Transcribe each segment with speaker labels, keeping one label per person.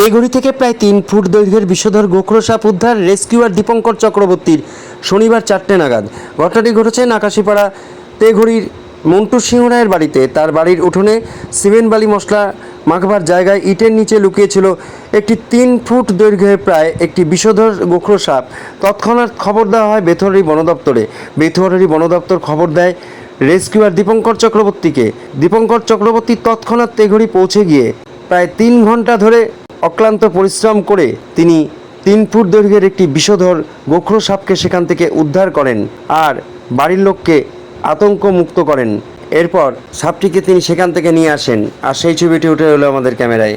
Speaker 1: তেঘড়ি থেকে প্রায় তিন ফুট দৈর্ঘ্যের বিষধর গোখরো সাপ উদ্ধার রেস্কিউয়ার দীপঙ্কর চক্রবর্তীর শনিবার চারটে নাগাদ। ঘটনাটি ঘটেছে নাকাশিপাড়া তেঘড়ির মন্টু সিংহ রায়ের বাড়িতে। তার বাড়ির উঠোনে সিমেন্ট, বালি, মশলা মাখবার জায়গায় ইটের নিচে লুকিয়েছিল একটি তিন ফুট দৈর্ঘ্যে প্রায় একটি বিষধর গোখরো সাপ তৎক্ষণাৎ খবর দেওয়া হয় বেথরি বন দপ্তরে। বেথরি বন দপ্তর খবর দেয় রেস্কিউয়ার দীপঙ্কর চক্রবর্তীকে। দীপঙ্কর চক্রবর্তী তৎক্ষণাৎ তেঘড়ি পৌঁছে গিয়ে প্রায় তিন ঘণ্টা ধরে অক্লান্ত পরিশ্রম করে তিনি তিন ফুট দৈর্ঘ্যের একটি বিষধর গোখরো সাপকে সেখান থেকে উদ্ধার করেন আর বাড়ির লোককে আতঙ্ক মুক্ত করেন। এরপর সাপটিকে তিনি সেখান থেকে নিয়ে আসেন। আর সেই ছবিটি উঠে এলো আমাদের ক্যামেরায়।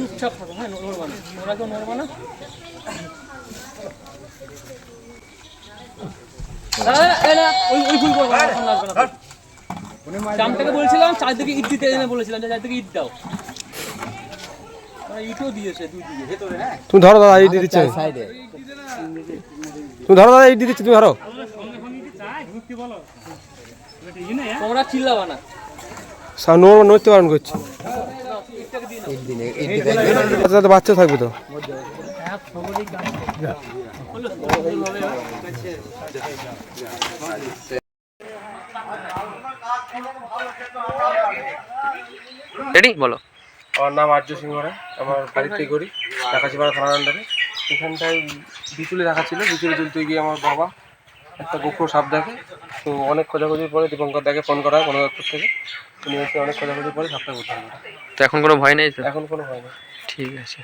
Speaker 2: চুপচাপ থাকো হ্যাঁ নড়বা না। ওরা কেউ নড়বা না। জামটাকে বলছিলাম চারদিকে ইট দিতে বলেছিলাম চারদিকে ইট দাও। হ্যাঁ।
Speaker 3: তুমি ধরো দাদা ইট দিচ্ছে। তুমি ধরো দাদা ইট দিচ্ছে তুমি ধরো।
Speaker 2: তোমরা চিল্লাবা না।
Speaker 3: সব নড়তে পারেন করছি। বাচ্চা থাকবে তো?
Speaker 4: রেডি বলো।
Speaker 3: আমার নাম আর্য সিংহ রায়। আমার বাড়িতে করি ঢাকাচিপাড়া থানার আন্ডারে এখানটায় বিচুলি রাখা ছিল। বিচুলি তুলতে গিয়ে আমার বাবা একটা গোখরো সাপ দেখে। তো অনেক খোঁজাখুঁজির পরে দীপঙ্কর দাকে ফোন করা হয় বন দপ্তর থেকে। উনি এসে অনেক খোঁজাখুঁজির পরে সাপটা উদ্ধার করে
Speaker 4: তো এখন কোনো ভয় নেই তো?
Speaker 3: এখন কোনো ভয় নেই।
Speaker 4: ঠিক আছে।